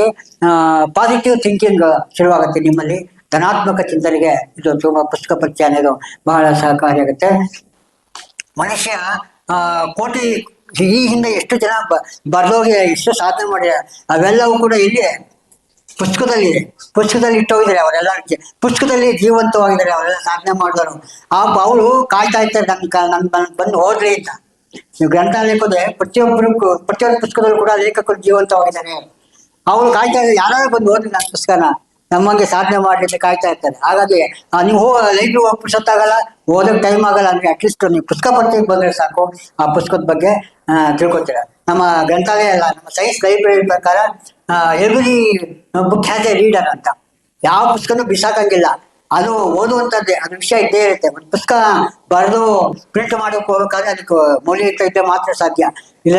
ಆಗಿ positive thinking ಶುರುವಾಗುತ್ತೆ ನಿಮ್ಮಲ್ಲಿ. ಧನಾತ್ಮಕ ಚಿಂತನೆಗೆ ಇದು ತುಂಬಾ ಪುಸ್ತಕ ಪರಿಚಯ ಅನ್ನೋದು ಬಹಳ ಸಹಕಾರಿಯಾಗುತ್ತೆ. ಮನುಷ್ಯ ಆ, ಕೋಟಿ ಈ ಹಿಂದೆ ಎಷ್ಟು ಜನ ಬರ್ದೋಗಿ ಎಷ್ಟು ಸಾಧನೆ ಮಾಡಿದ್ದಾರೆ ಅವೆಲ್ಲವೂ ಕೂಡ ಇಲ್ಲಿ ಪುಸ್ತಕದಲ್ಲಿದೆ ಪುಸ್ತಕದಲ್ಲಿ ಇಟ್ಟೋಗಿದ್ದಾರೆ ಅವರೆಲ್ಲ. ಪುಸ್ತಕದಲ್ಲಿ ಜೀವಂತವಾಗಿದ್ದಾರೆ ಅವರೆಲ್ಲ ಸಾಧನೆ ಮಾಡಿದವರು. ಆ ಅವರು ಕಾಯ್ತಾ ಇರ್ತಾರೆ ನನ್ ನನ್ ಬಂದು ಹೋದ್ರಿ ಅಂತ. ನೀವು ಗ್ರಂಥಾಲಯಕ್ಕೆ ಹೋದ್ರೆ ಪ್ರತಿಯೊಬ್ಬರು ಪ್ರತಿಯೊಂದು ಪುಸ್ತಕದಲ್ಲೂ ಕೂಡ ಲೇಖಕರು ಜೀವಂತವಾಗಿದ್ದಾರೆ. ಅವರು ಕಾಯ್ತಾ ಇದ್ದಾರೆ. ಯಾರು ಬಂದು ಓದಿಲ್ಲ ನನ್ನ ಪುಸ್ತಕನ ನಮ್ಮಂಗೆ ಸಾಧನೆ ಮಾಡಲಿಕ್ಕೆ ಕಾಯ್ತಾ ಇರ್ತಾರೆ ಹಾಗಾಗಿ ನೀವು ಹೋ ಲೈಬ್ರರಿ ಹೋಗಿ ಪುಸ್ತಕ ಆಗಲ್ಲ, ಓದೋಕೆ ಟೈಮ್ ಆಗಲ್ಲ ಅಂದ್ರೆ ಅಟ್ಲೀಸ್ಟ್ ನೀವು ಪುಸ್ತಕ ಪಡ್ತಿಗೆ ಬಂದ್ರೆ ಸಾಕು. ಆ ಪುಸ್ತಕದ ಬಗ್ಗೆ ತಿಳ್ಕೊತೀರ. ನಮ್ಮ ಗ್ರಂಥಾಲಯ ಅಲ್ಲ, ನಮ್ಮ ಸೈನ್ಸ್ ಲೈಬ್ರರಿ ಪ್ರಕಾರ every book has a reader ಅಂತ. ಯಾವ ಪುಸ್ತಕನೂ ಬಿಸಾಕಂಗಿಲ್ಲ. ಅದು ಓದುವಂಥದ್ದೇ, ಅದು ವಿಷಯ ಇದ್ದೇ ಇರುತ್ತೆ. ಒಂದು ಪುಸ್ತಕ ಬರೆದು ಪ್ರಿಂಟ್ ಮಾಡೋಕೆ ಹೋಗ್ಬೇಕಾದ್ರೆ ಅದಕ್ಕೆ ಮೌಲ್ಯಯುತ ಇದ್ದರೆ ಮಾತ್ರ ಸಾಧ್ಯ. ಇಲ್ಲ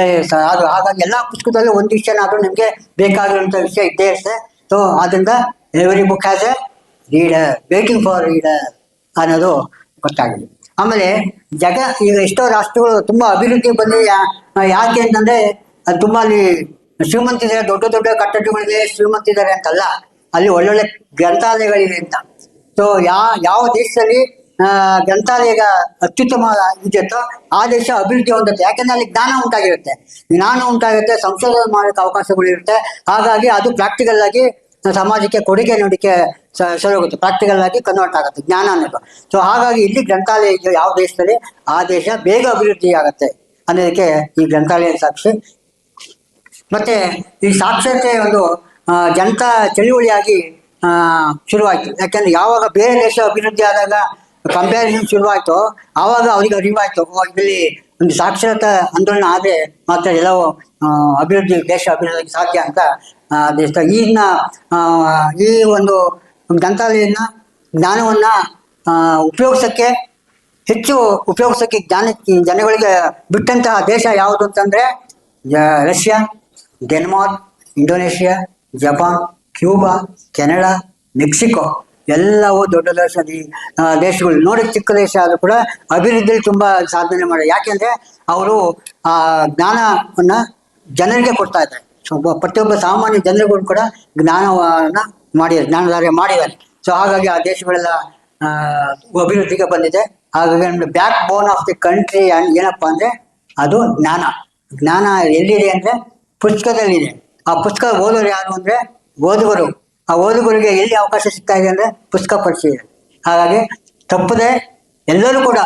ಅದು ಹಾಗಾಗಿ ಎಲ್ಲ ಪುಸ್ತಕದಲ್ಲೂ ಒಂದು ವಿಷಯನಾದರೂ ನಿಮಗೆ ಬೇಕಾಗಿರುವಂಥ ವಿಷಯ ಇದ್ದೇ ಇರುತ್ತೆ. ಸೊ ಆದ್ದರಿಂದ every book has a reader waiting for reader ಅನ್ನೋದು ಗೊತ್ತಾಗಿದೆ. ಆಮೇಲೆ ಜಗ, ಈಗ ಎಷ್ಟೋ ರಾಷ್ಟ್ರಗಳು ತುಂಬಾ ಅಭಿವೃದ್ಧಿ ಬಂದಿದೆ ಯಾಕೆ ಅಂತಂದ್ರೆ, ಅದು ತುಂಬಾ ಅಲ್ಲಿ ಶ್ರೀಮಂತಿದ್ದಾರೆ, ದೊಡ್ಡ ದೊಡ್ಡ ಕಟ್ಟಡಗಳಿದೆ, ಶ್ರೀಮಂತಿದ್ದಾರೆ ಅಂತಲ್ಲ. ಅಲ್ಲಿ ಒಳ್ಳೊಳ್ಳೆ ಗ್ರಂಥಾಲಯಗಳಿವೆ ಅಂತ. ಸೊ ಯಾ, ಯಾವ ದೇಶದಲ್ಲಿ ಗ್ರಂಥಾಲಯ ಅತ್ಯುತ್ತಮ ಇದೆಯೋ ಆ ದೇಶ ಅಭಿವೃದ್ಧಿ ಹೊಂದುತ್ತೆ. ಯಾಕಂದ್ರೆ ಅಲ್ಲಿ ಜ್ಞಾನ ಉಂಟಾಗಿರುತ್ತೆ. ಜ್ಞಾನ ಉಂಟಾಗಿರುತ್ತೆ, ಸಂಶೋಧನೆ ಮಾಡೋಕ್ಕೆ ಅವಕಾಶಗಳಿರುತ್ತೆ ಹಾಗಾಗಿ ಅದು ಪ್ರಾಕ್ಟಿಕಲ್ ಆಗಿ, ಸಮಾಜಕ್ಕೆ ಕೊಡುಗೆ ನೋಡಿಕೆ ಆಗುತ್ತೆ. ಪ್ರಾಕ್ಟಿಕಲ್ ಆಗಿ ಕನ್ವರ್ಟ್ ಆಗುತ್ತೆ, ಜ್ಞಾನ ಅನ್ನೋದು. ಸೊ ಹಾಗಾಗಿ ಇಲ್ಲಿ ಗ್ರಂಥಾಲಯ ಇದೆಯೋ ಯಾವ ದೇಶದಲ್ಲಿ, ಆ ದೇಶ ಬೇಗ ಅಭಿವೃದ್ಧಿ ಆಗುತ್ತೆ ಅನ್ನೋದಕ್ಕೆ ಈ ಗ್ರಂಥಾಲಯ ಸಾಕ್ಷಿ. ಮತ್ತೆ ಈ ಸಾಕ್ಷರತೆ ಒಂದು ಜನತಾ ಚಳುವಳಿಯಾಗಿ ಶುರುವಾಯ್ತು. ಯಾಕೆಂದ್ರೆ ಯಾವಾಗ ಬೇರೆ ದೇಶ ಅಭಿವೃದ್ಧಿ ಆದಾಗ ಕಂಪ್ಯಾರಿಸನ್ ಶುರುವಾಯಿತು ಆವಾಗ ಅವರಿಗೆ ಅರಿವಾಯಿತು ಇಲ್ಲಿ ಒಂದು ಸಾಕ್ಷರತಾ ಆಂದೋಲನ ಆದರೆ ಮಾತ್ರ ಎಲ್ಲವೂ ಅಭಿವೃದ್ಧಿ, ದೇಶ ಅಭಿವೃದ್ಧಿ ಸಾಧ್ಯ ಅಂತ ದೇಶ, ಈಗಿನ ಈ ಒಂದು ಗ್ರಂಥಾಲಯನ ಜ್ಞಾನವನ್ನ ಉಪಯೋಗಿಸಕ್ಕೆ, ಹೆಚ್ಚು ಉಪಯೋಗಿಸೋಕ್ಕೆ ಜ್ಞಾನ, ಜನಗಳಿಗೆ ಬಿಟ್ಟಂತಹ ದೇಶ ಯಾವುದು ಅಂತಂದ್ರೆ Russia, Denmark, Indonesia, Japan Cuba, Canada, Mexico ಎಲ್ಲವೂ ದೊಡ್ಡ ದೇಶ ದೇಶಗಳು. ನೋಡಿ ಚಿಕ್ಕ ದೇಶ ಆದರೂ ಕೂಡ ಅಭಿವೃದ್ಧಿಯಲ್ಲಿ ತುಂಬ ಸಾಧನೆ ಮಾಡಿ ಯಾಕೆಂದರೆ ಅವರು, ಆ, ಜ್ಞಾನವನ್ನು ಜನರಿಗೆ ಕೊಡ್ತಾ ಇದ್ದಾರೆ. ಪ್ರತಿಯೊಬ್ಬ ಸಾಮಾನ್ಯ ಜನರಿಗೂ ಕೂಡ ಜ್ಞಾನವನ್ನು ಮಾಡಿದ್ದಾರೆ, ಜ್ಞಾನಧಾರೆ ಮಾಡಿದ್ದಾರೆ. ಸೊ, ಹಾಗಾಗಿ ಆ ದೇಶಗಳೆಲ್ಲ ಅಭಿವೃದ್ಧಿಗೆ ಬಂದಿದೆ. ಹಾಗಾಗಿ ನಮ್ದು backbone of the country ಏನಪ್ಪ ಅಂದರೆ ಅದು ಜ್ಞಾನ. ಜ್ಞಾನ ಎಲ್ಲಿದೆ ಅಂದರೆ ಪುಸ್ತಕದಲ್ಲಿದೆ. ಆ ಪುಸ್ತಕ ಓದೋರು ಯಾರು ಅಂದ್ರೆ ಓದುಗರು, ಆ ಓದುಗರಿಗೆ ಎಲ್ಲಿ ಅವಕಾಶ ಸಿಗ್ತಾ ಇದೆ ಅಂದ್ರೆ ಪುಸ್ತಕ ಪರಿಚಯ ಹಾಗಾಗಿ ತಪ್ಪದೆ ಎಲ್ಲರೂ ಕೂಡ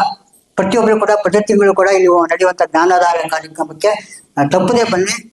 ಪ್ರತಿಯೊಬ್ಬರು ಕೂಡ ಪ್ರತಿ ತಿಂಗಳು ಕೂಡ ಇಲ್ಲಿ ನಡೆಯುವಂಥ ಜ್ಞಾನದಾಯಕ ಕಾರ್ಯಕ್ರಮಕ್ಕೆ ತಪ್ಪದೆ ಬನ್ನಿ.